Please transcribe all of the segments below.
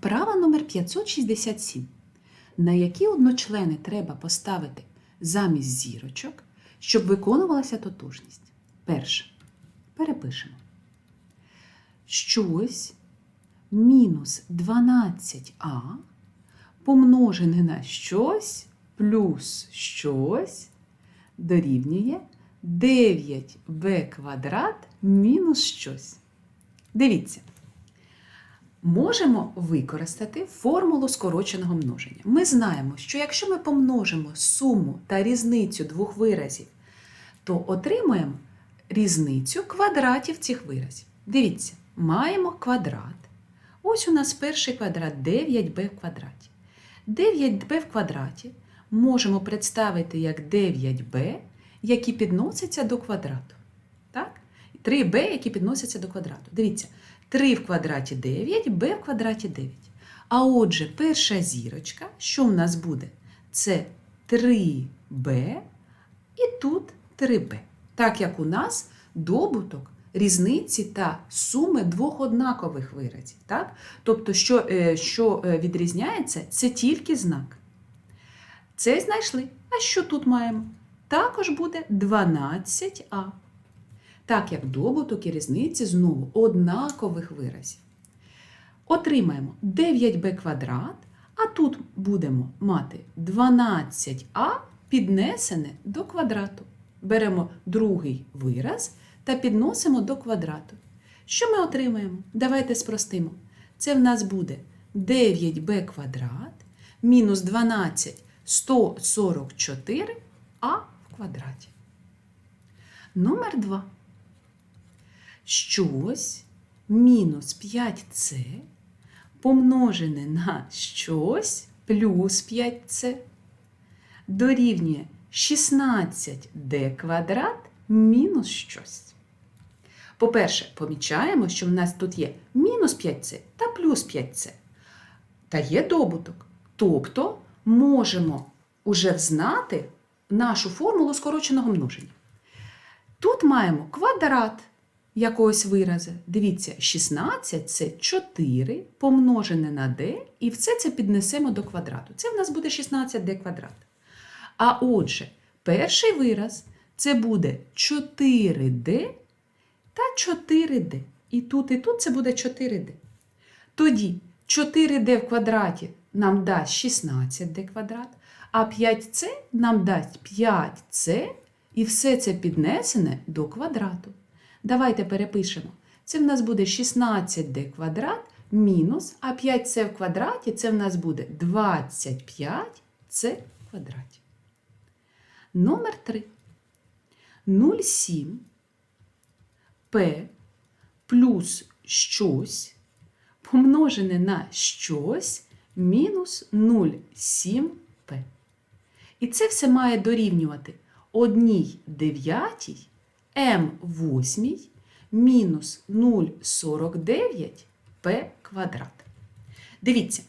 Вправа номер 567. На які одночлени треба поставити замість зірочок, щоб виконувалася тотожність? Перше. Перепишемо. Щось мінус 12а помножене на щось плюс щось дорівнює 9b квадрат мінус щось. Дивіться. Можемо використати формулу скороченого множення. Ми знаємо, що якщо ми помножимо суму та різницю двох виразів, то отримаємо різницю квадратів цих виразів. Дивіться, маємо квадрат. Ось у нас перший квадрат 9b в квадраті. 9b в квадраті можемо представити як 9b, які підносяться до квадрату. Так? 3b, які підносяться до квадрату. Дивіться, 3 в квадраті 9, b в квадраті 9. А отже, перша зірочка, що в нас буде? Це 3b і тут 3b. Так як у нас добуток різниці та суми двох однакових виразів. Так? Тобто, що, е, що е, відрізняється, це тільки знак. Це знайшли. А що тут маємо? Також буде 12а. Так як добуток і різниці знову однакових виразів. Отримаємо 9b квадрат, а тут будемо мати 12а піднесене до квадрату. Беремо другий вираз та підносимо до квадрату. Що ми отримаємо? Давайте спростимо. Це в нас буде 9b квадрат мінус 12 144 а в квадраті. Номер 2. Щось мінус 5c помножене на щось плюс 5c дорівнює 16d квадрат мінус щось. По-перше, помічаємо, що в нас тут є мінус 5c та плюс 5c. Та є добуток. Тобто можемо уже взнати нашу формулу скороченого множення. Тут маємо квадрат якогось виразу. Дивіться, 16 це 4 помножене на d, і все це піднесемо до квадрату. Це в нас буде 16d квадрат. А отже, перший вираз це буде 4d та 4d. І тут, і тут це буде 4d. Тоді 4d в квадраті нам дасть 16d квадрат, а 5c нам дасть 5c, і все це піднесене до квадрату. Давайте перепишемо. Це в нас буде 16d квадрат мінус, а 5c в квадраті це в нас буде 25c в квадраті. Номер 3. 0,7 p плюс щось помножене на щось мінус 0,7p. І це все має дорівнювати 1 дев'ятій m восьмій мінус 0,49p квадрат. Дивіться,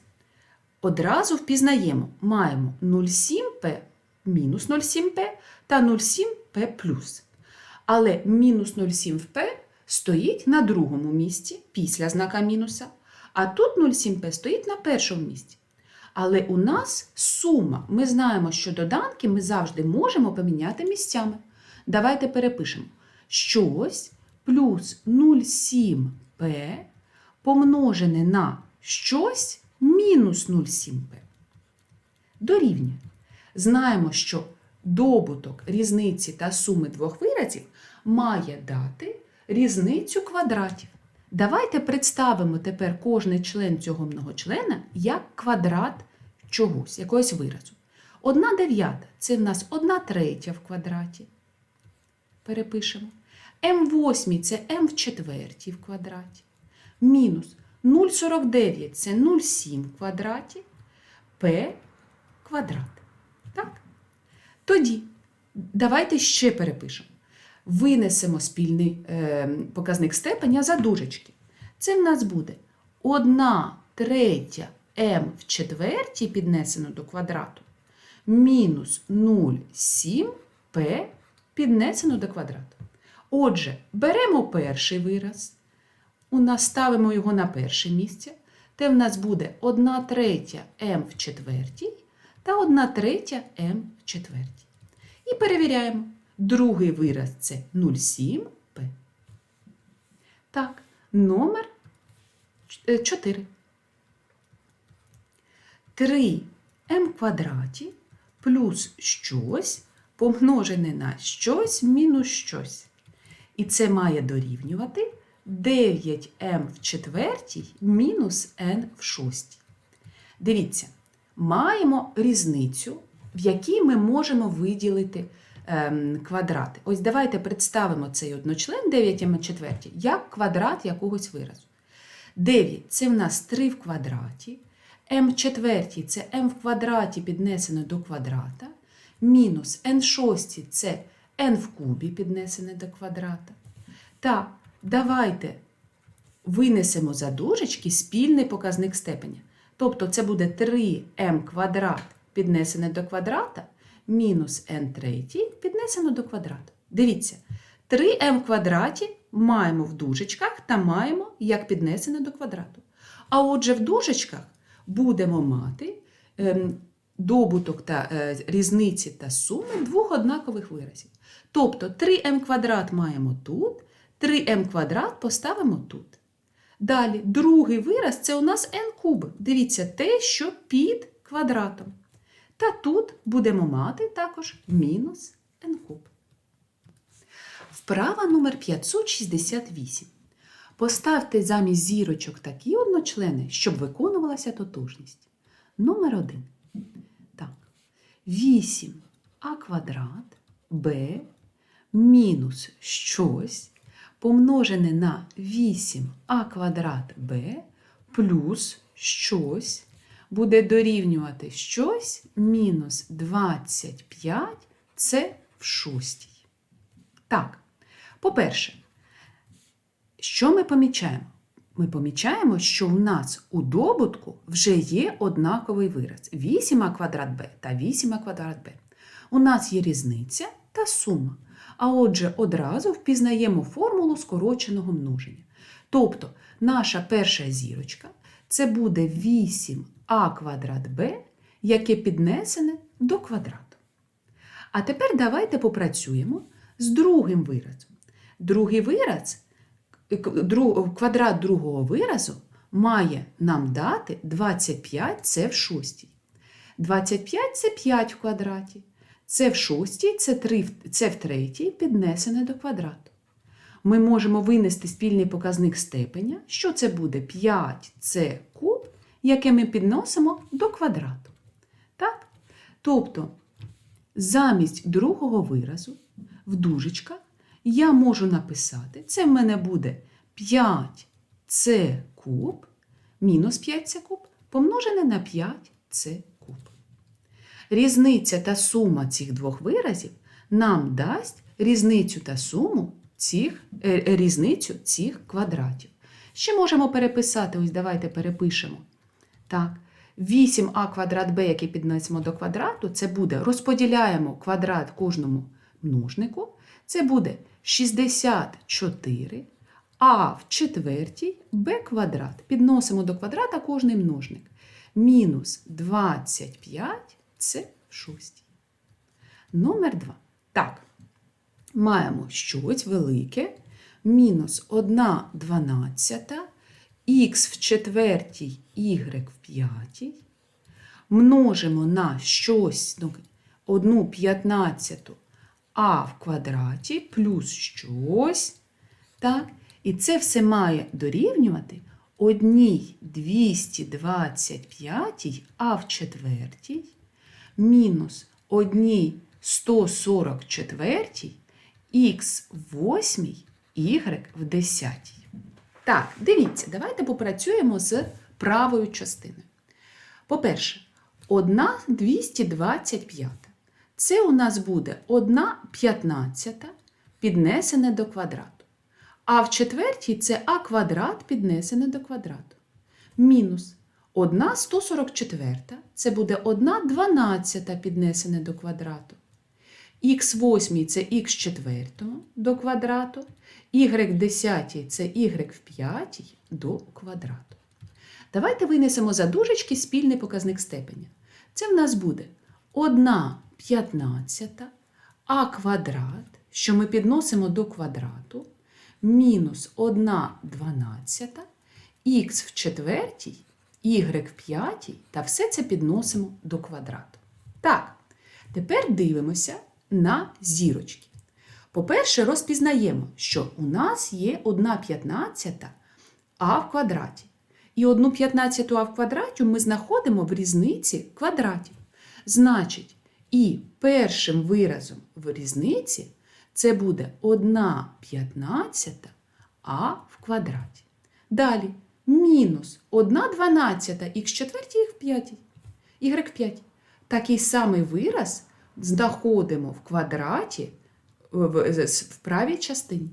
одразу впізнаємо, маємо 0,7p мінус 0,7p та 0,7p плюс. Але мінус 0,7p стоїть на другому місці після знака мінуса, а тут 0,7p стоїть на першому місці. Але у нас сума. Ми знаємо, що доданки ми завжди можемо поміняти місцями. Давайте перепишемо. Щось плюс 0,7p помножене на щось мінус 0,7p. Дорівнює. Знаємо, що добуток різниці та суми двох виразів має дати різницю квадратів. Давайте представимо тепер кожний член цього многочлена як квадрат чогось, якогось виразу. Одна дев'ята це в нас одна третя в квадраті. Перепишемо. М8 це М в четвертій в квадраті. Мінус 0,49 це 0,7 в квадраті. П квадрат. Так? Тоді давайте ще перепишемо. Винесемо спільний е, показник степеня за дужечки. Це в нас буде 1 третя m в четвертій піднесено до квадрату мінус 0,7p піднесено до квадрату. Отже, беремо перший вираз, у нас ставимо його на перше місце те в нас буде 1 третя m в четвертій та 1 третя m в четвертій. І перевіряємо. Другий вираз це 0,7p. Так, номер 4. 3m квадраті плюс щось помножене на щось мінус щось. І це має дорівнювати 9m в четвертій мінус n в шостій. Дивіться, маємо різницю, в якій ми можемо виділити ем, квадрати. Ось давайте представимо цей одночлен 9m в четвертій як квадрат якогось виразу. 9 це в нас 3 в квадраті. m в четвертій це m в квадраті піднесено до квадрата. Мінус n в шостій це n в кубі піднесене до квадрата. Та давайте винесемо за дужечки спільний показник степеня. Тобто це буде 3m квадрат піднесене до квадрата мінус n третій піднесено до квадрата. Дивіться, 3m в квадраті маємо в дужечках та маємо як піднесене до квадрату. А отже, в дужечках будемо мати ем, добуток та е, різниці та суми двох однакових виразів. Тобто 3m квадрат маємо тут, 3m квадрат поставимо тут. Далі, другий вираз це у нас n куб. Дивіться, те, що під квадратом. Та тут будемо мати також мінус n куб. Вправа номер 568. Поставте замість зірочок такі одночлени, щоб виконувалася тотожність. Номер 1. Так. 8а квадрат b мінус щось помножене на 8а квадрат b плюс щось буде дорівнювати щось мінус 25 це в шостій. Так, по-перше, що ми помічаємо? Ми помічаємо, що в нас у добутку вже є однаковий вираз 8а квадрат b та 8а квадрат b. У нас є різниця та сума. А отже, одразу впізнаємо формулу скороченого множення. Тобто, наша перша зірочка це буде 8а квадрат b, яке піднесене до квадрату. А тепер давайте попрацюємо з другим виразом. Другий вираз, квадрат другого виразу має нам дати 25 це в шостій. 25 це 5 в квадраті. Це в шостій, це, 3, це в третій піднесене до квадрату. Ми можемо винести спільний показник степеня, що це буде 5 це куб, яке ми підносимо до квадрату. Так? Тобто, замість другого виразу в дужечках я можу написати, це в мене буде 5 це куб, мінус 5 це куб, помножене на 5 це куб. Різниця та сума цих двох виразів нам дасть різницю та суму цих, е, різницю цих квадратів. Ще можемо переписати, ось давайте перепишемо. Так, 8а квадрат b, який піднесемо до квадрату, це буде розподіляємо квадрат кожному множнику. Це буде 64 а в четвертій b квадрат. Підносимо до квадрата кожний множник. Мінус 25 це в шостій. Номер 2. Так, маємо щось велике. Мінус 1 дванадцята, х в четвертій, y в п'ятій. Множимо на щось, ну, 1 п'ятнадцяту а в квадраті плюс щось. Так? І це все має дорівнювати одній 225 а в четвертій мінус одній 144 х в восьмій y в десятій. Так, дивіться, давайте попрацюємо з правою частиною. По-перше, 1 225. Це у нас буде 1 п'ятнадцята піднесене до квадрату. А в четвертій це а квадрат піднесене до квадрату. Мінус 1 144 це буде 1 дванадцята піднесене до квадрату. Х восьмій це х четвертого до квадрату. Y в десятій це y в п'ятій до квадрату. Давайте винесемо за дужечки спільний показник степеня. Це в нас буде 1 п'ятнадцята а квадрат, що ми підносимо до квадрату, мінус 1 дванадцята, х в четвертій, y в п'ятій, та все це підносимо до квадрату. Так, тепер дивимося на зірочки. По-перше, розпізнаємо, що у нас є 1 п'ятнадцята а в квадраті. І 1 п'ятнадцяту а в квадраті ми знаходимо в різниці квадратів. Значить, і першим виразом в різниці це буде 1 п'ятнадцята а в квадраті. Далі мінус 1 дванадцята х четвертій х в п'ятій. y в п'ятій. Такий самий вираз знаходимо в квадраті в правій частині.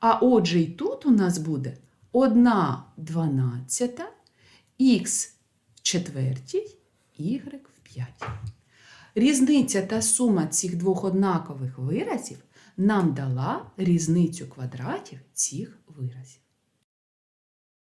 А отже, і тут у нас буде 1 дванадцята х в четвертій, y в п'ятій. Різниця та сума цих двох однакових виразів нам дала різницю квадратів цих виразів.